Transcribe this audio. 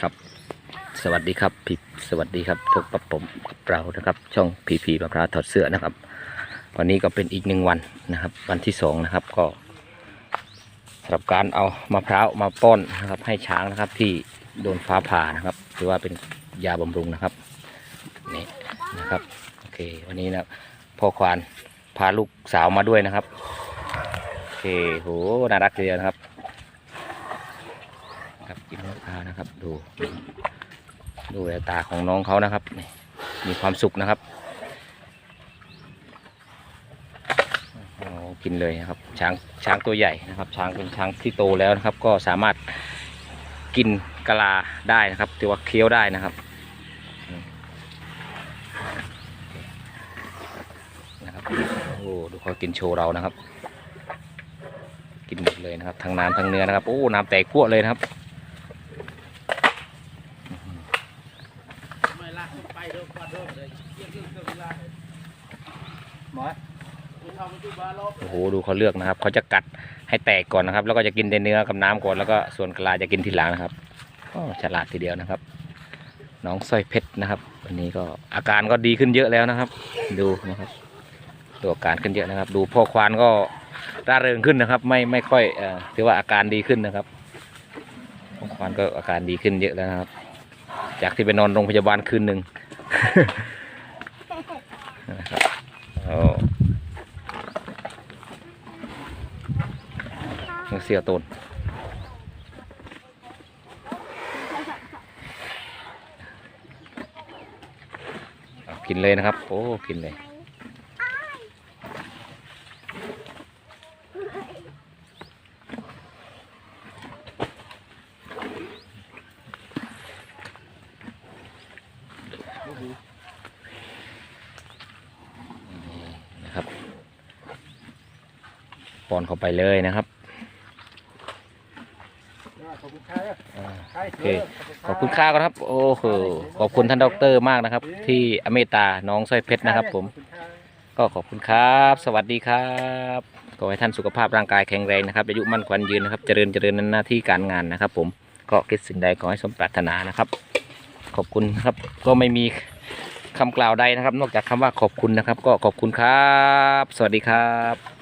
ครับ สวัสดีครับพี่สวัสดีครับพบกับผมกับเรานะครับ ช่องพีพีมะพร้าวถอดเสื้อนะครับ วันนี้ก็เป็นอีกหนึ่งวันนะครับ วันที่สองนะครับก็สำหรับการเอามะพร้าวมาป้อนนะครับ ให้ช้างนะครับที่โดนฟ้าผ่านะครับถือว่าเป็นยาบำรุงนะครับนี่นะครับโอเควันนี้นะพ่อควานพาลูกสาวมาด้วยนะครับโอเคโหน่ารักทีเดียวนะครับ กินมะพร้านะครับ ดู ดูแววตาของน้องเขานะครับมีความสุขนะครับกินเลยนะครับช้างช้างตัวใหญ่นะครับ ช้างเป็นช้างที่โตแล้วนะครับ ก็สามารถกินกะลาได้นะครับถือว่าเคี้ยวได้นะครับนะครับโอ้ดูเขากินโชว์เรานะครับ กินหมดเลยนะครับทั้งน้ำทั้งเนื้อนะครับโอ้น้ำแตกพวกเลยนะครับ ไม่ ลากขึ้นไปเริ่มก่อนเริ่มเลยเกี่ยวกับเครื่องเวลาเลยหมอไปทำมันที่บาลบโอ้โหดูเขาเลือกนะครับเขาจะกัดให้แตกก่อนนะครับ แล้วก็จะกินแต่เนื้อกับน้ำก่อนแล้วก็ส่วนกะลาจะกินทีหลังนะครับก็ฉลาดทีเดียวนะครับ น้องสร้อยเพชรนะครับวันนี้ก็อาการก็ดีขึ้นเยอะแล้วนะครับ ดูนะครับดูอาการขึ้นเยอะนะครับ ดูพ่อควานก็ร่าเริงขึ้นนะครับ ไม่ไม่ค่อยเอ่อถือว่าอาการดีขึ้นนะครับพ่อควานก็อาการดีขึ้นเยอะแล้วนะครับ จากที่ไปนอนโรงพยาบาลคืนหนึ่งนะครับโอ้เสียตนกินเลยนะครับ โอ้ กินเลย ป้อนเข้าไปเลยนะครับขอบคุณครับอ่าใช่โอเคขอบคุณค่าก่อนครับ โอ้โหขอบคุณท่านดอกเตอรมากนะครับ ที่อเมตตาน้องสร้อยเพชรนะครับ ผม ก็ขอบคุณครับ สวัสดีครับขอให้ท่านสุขภาพร่างกายแข็งแรงนะครับอายุมั่นขวัญยืนนะครับเจริญเจริญในหน้าที่การงานนะครับ ผมก็คิดสิ่งใดขอให้สมปรารถนานะครับ ขอบคุณครับก็ไม่มีคำกล่าวใดนะครับ นอกจากคำว่าขอบคุณนะครับ ก็ขอบคุณครับ สวัสดีครับ